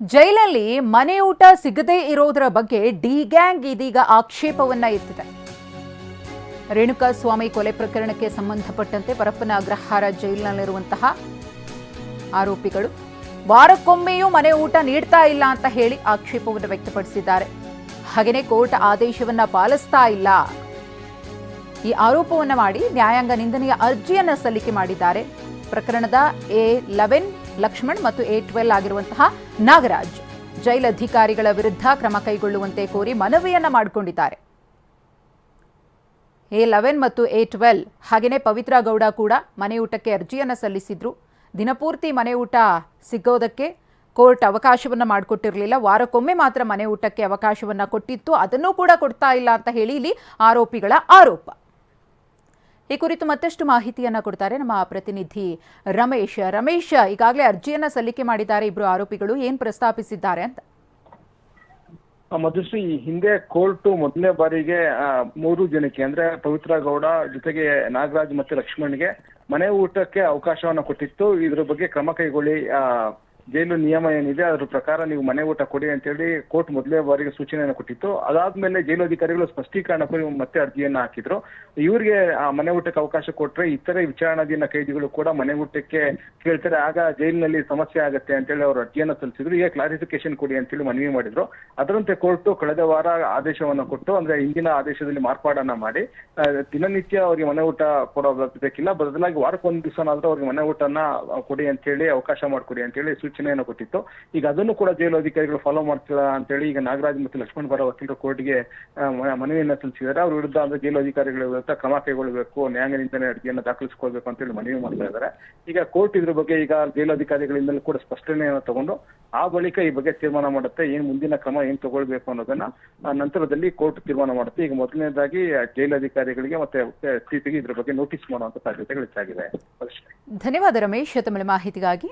ಜೈಲಲ್ಲಿ ಮನೆ ಊಟ ಸಿಗದೇ ಇರೋದರ ಬಗ್ಗೆ ಡಿ ಗ್ಯಾಂಗ್ ಇದೀಗ ಆಕ್ಷೇಪವನ್ನ ಎತ್ತಿದೆ. ರೇಣುಕಾ ಸ್ವಾಮಿ ಕೊಲೆ ಪ್ರಕರಣಕ್ಕೆ ಸಂಬಂಧಪಟ್ಟಂತೆ ಪರಪ್ಪನ ಅಗ್ರಹಾರ ಜೈಲಿನಲ್ಲಿರುವಂತಹ ಆರೋಪಿಗಳು ವಾರಕ್ಕೊಮ್ಮೆಯೂ ಮನೆ ಊಟ ನೀಡ್ತಾ ಇಲ್ಲ ಅಂತ ಹೇಳಿ ಆಕ್ಷೇಪವನ್ನು ವ್ಯಕ್ತಪಡಿಸಿದ್ದಾರೆ. ಹಾಗೆಯೇ ಕೋರ್ಟ್ ಆದೇಶವನ್ನ ಪಾಲಿಸ್ತಾ ಇಲ್ಲ. ಈ ಆರೋಪವನ್ನು ಮಾಡಿ ನ್ಯಾಯಾಂಗ ನಿಂದನೆಯ ಅರ್ಜಿಯನ್ನ ಸಲ್ಲಿಕೆ ಮಾಡಿದ್ದಾರೆ. ಪ್ರಕರಣದ ಎ ಲೆವೆನ್ ಲಕ್ಷ್ಮಣ್ ಮತ್ತು ಎ ಟ್ವೆಲ್ ಆಗಿರುವಂತಹ ನಾಗರಾಜ್ ಜೈಲಧಿಕಾರಿಗಳ ವಿರುದ್ಧ ಕ್ರಮ ಕೈಗೊಳ್ಳುವಂತೆ ಕೋರಿ ಮನವಿಯನ್ನ ಮಾಡಿಕೊಂಡಿದ್ದಾರೆ. ಎ ಲೆವೆನ್ ಮತ್ತು ಎ ಟ್ವೆಲ್ ಹಾಗೆಯೇ ಪವಿತ್ರ ಗೌಡ ಕೂಡ ಮನೆ ಊಟಕ್ಕೆ ಅರ್ಜಿಯನ್ನು ಸಲ್ಲಿಸಿದ್ರು. ದಿನಪೂರ್ತಿ ಮನೆ ಊಟ ಸಿಗೋದಕ್ಕೆ ಕೋರ್ಟ್ ಅವಕಾಶವನ್ನು ಮಾಡಿಕೊಟ್ಟಿರಲಿಲ್ಲ. ವಾರಕ್ಕೊಮ್ಮೆ ಮಾತ್ರ ಮನೆ ಊಟಕ್ಕೆ ಅವಕಾಶವನ್ನು ಕೊಟ್ಟಿತ್ತು. ಅದನ್ನೂ ಕೂಡ ಕೊಡ್ತಾ ಇಲ್ಲ ಅಂತ ಹೇಳಿ ಇಲ್ಲಿ ಆರೋಪಿಗಳ ಆರೋಪ. ಈ ಕುರಿತು ಮತ್ತಷ್ಟು ಮಾಹಿತಿಯನ್ನ ಕೊಡ್ತಾರೆ ನಮ್ಮ ಪ್ರತಿನಿಧಿ ರಮೇಶ್. ರಮೇಶ್, ಈಗಾಗಲೇ ಅರ್ಜಿಯನ್ನ ಸಲ್ಲಿಕೆ ಮಾಡಿದ್ದಾರೆ ಇಬ್ರು ಆರೋಪಿಗಳು. ಏನ್ ಪ್ರಸ್ತಾಪಿಸಿದ್ದಾರೆ ಅಂತ? ಮಧುಶ್ರೀ, ಈ ಹಿಂದೆ ಕೋರ್ಟ್ ಮೊದಲನೇ ಬಾರಿಗೆ ಮೂರು ಜನಕ್ಕೆ, ಅಂದ್ರೆ ಪವಿತ್ರ ಗೌಡ ಜೊತೆಗೆ ನಾಗರಾಜ್ ಮತ್ತೆ ಲಕ್ಷ್ಮಣ್ಗೆ ಮನೆ ಊಟಕ್ಕೆ ಅವಕಾಶವನ್ನ ಕೊಟ್ಟಿತ್ತು. ಇದ್ರ ಬಗ್ಗೆ ಕ್ರಮ ಕೈಗೊಳ್ಳಿ ಜೈಲು ನಿಯಮ ಏನಿದೆ, ಅದ್ರ ಪ್ರಕಾರ ನೀವು ಮನೆ ಊಟ ಕೊಡಿ ಅಂತೇಳಿ ಕೋರ್ಟ್ ಮೊದಲೇ ಬಾರಿಗೆ ಸೂಚನೆಯನ್ನು ಕೊಟ್ಟಿತ್ತು. ಅದಾದ್ಮೇಲೆ ಜೈಲು ಅಧಿಕಾರಿಗಳು ಸ್ಪಷ್ಟೀಕರಣ ಕೊಡಿ ಮತ್ತೆ ಅರ್ಜಿಯನ್ನ ಹಾಕಿದ್ರು. ಇವರಿಗೆ ಆ ಮನೆ ಊಟಕ್ಕೆ ಅವಕಾಶ ಕೊಟ್ರೆ ಇತರೆ ವಿಚಾರಣಾಧೀನ ಕೈದಿಗಳು ಕೂಡ ಮನೆ ಊಟಕ್ಕೆ ಕೇಳ್ತಾರೆ, ಆಗ ಜೈಲಿನಲ್ಲಿ ಸಮಸ್ಯೆ ಆಗುತ್ತೆ ಅಂತೇಳಿ ಅವರು ಅರ್ಜಿಯನ್ನ ಸಲ್ಲಿಸಿದ್ರು. ಈಗ ಕ್ಲಾರಿಫಿಕೇಶನ್ ಕೊಡಿ ಅಂತೇಳಿ ಮನವಿ ಮಾಡಿದ್ರು. ಅದರಂತೆ ಕೋರ್ಟ್ ಕಳೆದ ವಾರ ಆದೇಶವನ್ನ ಕೊಟ್ಟು, ಅಂದ್ರೆ ಹಿಂದಿನ ಆದೇಶದಲ್ಲಿ ಮಾರ್ಪಾಡನ್ನ ಮಾಡಿ ದಿನನಿತ್ಯ ಅವರಿಗೆ ಮನೆ ಊಟ ಕೊಡೋ ಬೇಕಿಲ್ಲ ಬದಲಾಗಿ ವಾರಕ್ಕೊಂದು ದಿವಸನಾದ್ರೂ ಅವ್ರಿಗೆ ಮನೆ ಊಟನ ಕೊಡಿ ಕೊಡಿ ಅಂತೇಳಿ ಅವಕಾಶ ಮಾಡಿಕೊಡಿ ಅಂತೇಳಿ ಸೂಚನೆಯನ್ನು ಕೊಟ್ಟಿತ್ತು. ಈಗ ಅದನ್ನು ಕೂಡ ಜೈಲು ಅಧಿಕಾರಿಗಳು ಫಾಲೋ ಮಾಡ್ತಿಲ್ಲ ಅಂತೇಳಿ ಈಗ ನಾಗರಾಜ್ ಮತ್ತು ಲಕ್ಷ್ಮಣ್ ಬರ ವಕೀಲರು ಕೋರ್ಟ್ಗೆ ಮನವಿಯನ್ನ ಸಲ್ಲಿಸಿದ್ದಾರೆ. ಅವ್ರ ವಿರುದ್ಧ ಅಂದ್ರೆ ಜೈಲು ಅಧಿಕಾರಿಗಳ ವಿರುದ್ಧ ಕ್ರಮ ಕೈಗೊಳ್ಳಬೇಕು, ನ್ಯಾಯಾಂಗ ನಿಂದನೆ ಅರ್ಜಿಯನ್ನು ದಾಖಲಿಸಿಕೊಳ್ಬೇಕು ಅಂತೇಳಿ ಮನವಿ ಮಾಡ್ತಾ ಇದ್ದಾರೆ. ಈಗ ಕೋರ್ಟ್ ಇದ್ರ ಬಗ್ಗೆ ಈಗ ಜೈಲು ಅಧಿಕಾರಿಗಳಿಂದಲೂ ಕೂಡ ಸ್ಪಷ್ಟನೆಯನ್ನು ತಗೊಂಡು, ಆ ಬಳಿಕ ಈ ಬಗ್ಗೆ ತೀರ್ಮಾನ ಮಾಡುತ್ತೆ. ಏನ್ ಮುಂದಿನ ಕ್ರಮ ಏನ್ ತಗೊಳ್ಬೇಕು ಅನ್ನೋದನ್ನ ನಂತರದಲ್ಲಿ ಕೋರ್ಟ್ ತೀರ್ಮಾನ ಮಾಡುತ್ತೆ. ಈಗ ಮೊದಲನೇದಾಗಿ ಜೈಲು ಅಧಿಕಾರಿಗಳಿಗೆ ಮತ್ತೆ ಸಿಪಿಗೆ ಇದ್ರ ಬಗ್ಗೆ ನೋಟಿಸ್ ಮಾಡುವಂತ ಸಾಧ್ಯತೆಗಳು ಹೆಚ್ಚಾಗಿದೆ. ಧನ್ಯವಾದ ರಮೇಶ್ ತಮಿಳು ಮಾಹಿತಿಗಾಗಿ.